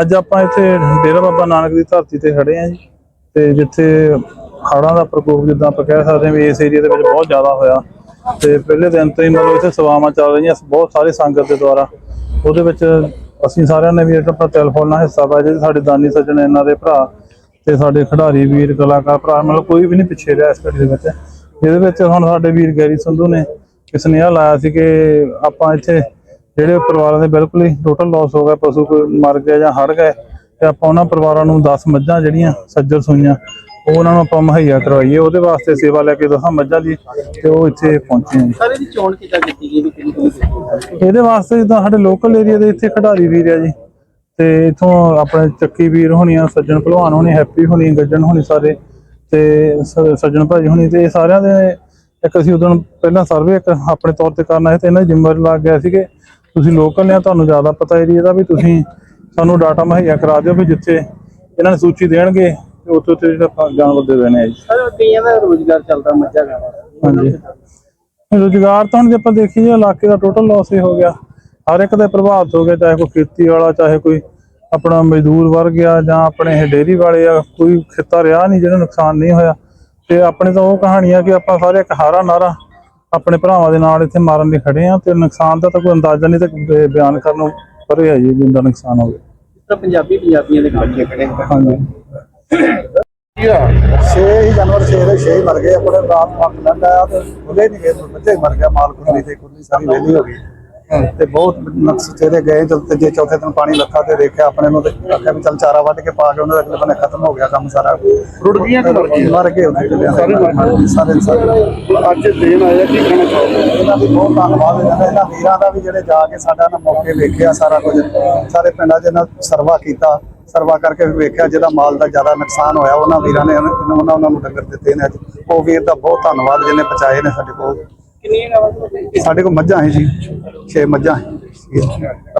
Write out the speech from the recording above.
ਅੱਜ ਆਪਾਂ ਇੱਥੇ ਡੇਰਾ ਬਾਬਾ ਨਾਨਕ ਦੀ ਧਰਤੀ ਤੇ ਖੜੇ ਆ ਜੀ ਤੇ ਜਿੱਥੇ ਹੜ੍ਹਾਂ ਦਾ ਪ੍ਰਕੋਪ ਜਿੱਦਾਂ ਆਪਾਂ ਕਹਿ ਸਕਦੇ ਹਾਂ ਵੀ ਇਸ ਏਰੀਆ ਦੇ ਵਿੱਚ ਬਹੁਤ ਜ਼ਿਆਦਾ ਹੋਇਆ ਤੇ ਪਹਿਲੇ ਦਿਨ ਤੋਂ ਹੀ ਮਤਲਬ ਇੱਥੇ ਸੇਵਾਵਾਂ ਚੱਲ ਰਹੀਆਂ ਬਹੁਤ ਸਾਰੇ ਸੰਗਤ ਦੇ ਦੁਆਰਾ। ਉਹਦੇ ਵਿੱਚ ਅਸੀਂ ਸਾਰਿਆਂ ਨੇ ਵੀ ਇੱਕ ਆਪਣਾ ਟੈਲੀਫੋਨ ਨਾਲ ਹਿੱਸਾ ਪਾਇਆ ਜਿਹੜੇ ਸਾਡੇ ਦਾਨੀ ਸੱਜਣ ਇਹਨਾਂ ਦੇ ਭਰਾ ਤੇ ਸਾਡੇ ਖਿਡਾਰੀ ਵੀਰ, ਕਲਾਕਾਰ ਭਰਾ, ਮਤਲਬ ਕੋਈ ਵੀ ਨਹੀਂ ਪਿੱਛੇ ਰਿਹਾ ਇਸ ਘੜੀ ਦੇ ਵਿੱਚ। ਜਿਹਦੇ ਵਿੱਚ ਹੁਣ ਸਾਡੇ ਵੀਰ ਗੈਰੀ ਸੰਧੂ ਨੇ ਇੱਕ ਸੁਨੇਹਾ ਲਾਇਆ ਸੀ ਕਿ ਆਪਾਂ ਇੱਥੇ ਜਿਹੜੇ ਪਰਿਵਾਰਾਂ ਦੇ ਬਿਲਕੁਲ ਹੀ ਟੋਟਲ ਲਾਸ ਹੋ ਗਿਆ ਪਸ਼ੂ ਕੋਈ ਮਰ ਗਿਆ ਜਾਂ ਹੜ ਗਏ ਤੇ ਆਪਾਂ ਉਹਨਾਂ ਪਰਿਵਾਰਾਂ ਨੂੰ 10 ਮੱਝਾਂ ਜਿਹੜੀਆਂ ਸੱਜਰ ਸੂਈਆਂ ਉਹ ਉਹਨਾਂ ਨੂੰ ਆਪਾਂ ਮੁਹੱਈਆ ਕਰਵਾਈਏ ਉਹਦੇ ਵਾਸਤੇ ਸੇਵਾ ਲੈ ਕੇ 10 ਮੱਝਾਂ ਦੀ ਤੇ ਉਹ ਇੱਥੇ ਪਹੁੰਚੇ। ਸਾਰੇ ਦੀ ਚੋਣ ਕਿੱਦਾਂ ਕੀਤੀ ਗਈ ਵੀ ਕਿਹੜੀ ਕਿਹੜੀ ਇਹਦੇ ਵਾਸਤੇ ਜਿੱਦਾਂ ਸਾਡੇ ਲੋਕਲ ਏਰੀਆ ਦੇ ਇੱਥੇ ਖਿਡਾਰੀ ਵੀਰ ਆ ਜੀ ਤੇ ਇਥੋਂ ਆਪਣੇ ਚੱਕੀ ਵੀਰ ਹੋਣੀਆਂ ਸੱਜਣ ਭਲਵਾਨ ਹੋਣੀ ਹੈਪੀ ਹੋਣੀ ਗੱਜਣ ਹੋਣੀ ਸਾਰੇ ਤੇ ਸ- ਸੱਜਣ ਭਾਜੀ ਹੋਣੀ ਤੇ ਇਹ ਸਾਰਿਆਂ ਦੇ ਇੱਕ ਅਸੀਂ ਉਦੋਂ ਪਹਿਲਾਂ ਸਰਵੇ ਇੱਕ ਆਪਣੇ ਤੌਰ ਤੇ ਕਰਨਾ ਹੈ ਤੇ ਇਹਨਾਂ ਦੀ ਜ਼ਿੰਮੇਵਾਰੀ ਲੱਗ ਗਿਆ ਸੀ ਕਿ ਤੁਸੀਂ ਲੋਕਲ ਨੇ ਤੁਹਾਨੂੰ ਜ਼ਿਆਦਾ ਪਤਾ ਏਰੀਆ ਦਾ ਵੀ ਤੁਸੀਂ ਸਾਨੂੰ ਡਾਟਾ ਮੁਹੱਈਆ ਕਰਾ ਦਿਓ ਵੀ ਜਿੱਥੇ ਇਹਨਾਂ ਨੇ ਸੂਚੀ ਦੇਣਗੇ ਤੇ ਉੱਥੇ ਉੱਥੇ ਜਿਹੜਾ ਆਪਾਂ ਜਾਨਵਰ ਦੇ ਦੇਣੇ ਆ ਜੀ ਸਰ ਕਈਆਂ ਦਾ ਰੋਜ਼ਗਾਰ ਚੱਲਦਾ ਮੱਝਾਂ ਗਾਵਾਂ ਦਾ। ਹਾਂਜੀ। ਰੋਜ਼ਗਾਰ ਤਾਂ ਹੁਣ ਜੇ ਆਪਾਂ ਦੇਖੀਏ ਇਲਾਕੇ ਦਾ ਟੋਟਲ ਲਾਸ ਹੀ ਹੋ ਗਿਆ। ਹਰ ਇੱਕ ਦਾ ਪ੍ਰਭਾਵਿਤ ਹੋ ਗਿਆ ਚਾਹੇ ਕੋਈ ਖੇਤੀ ਵਾਲਾ ਚਾਹੇ ਕੋਈ ਆਪਣਾ ਮਜ਼ਦੂਰ ਵਰਗ ਆ ਜਾਂ ਆਪਣੇ ਇਹ ਡੇਅਰੀ ਵਾਲੇ ਆ ਕੋਈ ਖੇਤਾ ਰਿਹਾ ਨਹੀਂ ਜਿਹਨੂੰ ਨੁਕਸਾਨ ਨਹੀਂ ਹੋਇਆ। ਤੇ ਆਪਣੇ ਤਾਂ ਉਹ ਕਹਾਣੀ ਆ ਕਿ ਆਪਾਂ ਸਾਰੇ ਇੱਕ ਹਾਰਾ ਨਾਰਾ ਆਪਣੇ ਭਰਾਵਾਂ ਦੇ ਨਾਲ ਇੱਥੇ ਮਾਰਨ ਲਈ ਖੜੇ ਆ ਤੇ ਨੁਕਸਾਨ ਦਾ ਤਾਂ ਕੋਈ ਅੰਦਾਜ਼ਾ ਨਹੀਂ ਤੇ ਬਿਆਨ ਕਰਨ ਨੂੰ ਪਰੇ ਆ ਜੀ ਜਿੰਦਾ ਨੁਕਸਾਨ ਹੋ ਗਿਆ ਇਸ ਤਰ੍ਹਾਂ ਪੰਜਾਬੀ ਪੰਜਾਬੀਆਂ ਦੇ ਬੱਚੇ ਖੜੇ। ਹਾਂਜੀ। ਛੇ ਹੀ ਜਾਨਵਰ ਛੇ ਦੇ ਛੇ ਹੀ ਮਰ ਗਏ। ਆਪਣੇ ਰਾਤ ਮੱਕ ਲੈਂਦਾ ਆ ਤੇ ਉਹਦੇ ਨਹੀਂ ਗਏ ਬੱਚੇ ਮਰ ਗਿਆ ਮਾਲ ਕੁੱਲੀ ਤੇ ਕੁੱਲੀ ਸਾਰੀ ਵੇਲੀ ਹੋ ਗਈ। ਤੇ ਬਹੁਤ ਨਕਸ ਚਿਹਰੇ ਗਏ ਜਦ ਤੀਜੇ ਚੌਥੇ ਦਿਨ ਪਾਣੀ ਲੱਥਾ ਤੇ ਦੇਖਿਆ ਆਪਣੇ ਨੂੰ ਤੇ ਆਖਿਆ ਵੀ ਚੱਲ ਚਾਰਾ ਵੱਢ ਕੇ ਪਾ ਕੇ ਉਹਨਾਂ ਦਾ ਅਗਲੇ ਬੰਨੇ ਖਤਮ ਹੋ ਗਿਆ ਕੰਮ ਸਾਰਾ। ਰੁੜ ਗਈਆਂ ਕਿ ਮਰ ਗਈਆਂ? ਮਰ ਗਏ ਉਹਦੇ ਜਿਹੜੇ ਸਾਰੇ ਸਾਰੇ ਸਾਰੇ। ਅੱਜ ਦਿਨ ਆਇਆ ਕੀ ਕਹਿਣਾ ਚਾਹੁੰਦੇ ਇਹਨਾਂ ਦੀ ਬਹੁਤ ਧੰਨਵਾਦ ਇਹਨਾਂ ਦਾ ਇਹਨਾਂ ਵੀਰਾਂ ਦਾ ਵੀ ਜਿਹੜੇ ਜਾ ਕੇ ਸਾਡਾ ਨਾ ਮੌਕੇ ਵੇਖਿਆ ਸਾਰਾ ਕੁਝ। ਸਾਰੇ ਪਿੰਡਾਂ 'ਚ ਇਹਨਾਂ ਸਰਵਾ ਕੀਤਾ ਸਰਵਾ ਕਰਕੇ ਵੀ ਵੇਖਿਆ ਜਿਹਦਾ ਮਾਲ ਦਾ ਜ਼ਿਆਦਾ ਨੁਕਸਾਨ ਹੋਇਆ ਉਹਨਾਂ ਵੀਰਾਂ ਨੇ ਉਹਨਾਂ ਉਹਨਾਂ ਨੂੰ ਡੰਗਰ ਦਿੱਤੇ ਨੇ ਅੱਜ। ਉਹ ਵੀਰ ਦਾ ਬਹੁਤ ਧੰਨਵਾਦ ਜਿਹਨੇ ਪਹੁੰਚਾਏ ਨੇ ਸਾਡੇ ਕੋਲ। ਕਿੰਨੀਆਂ ਸਾਡੇ ਕੋਲ ਮੱਝਾਂ ਹੈ ਜੀ। ਛੇ ਮੱਝਾਂ। ਹੈ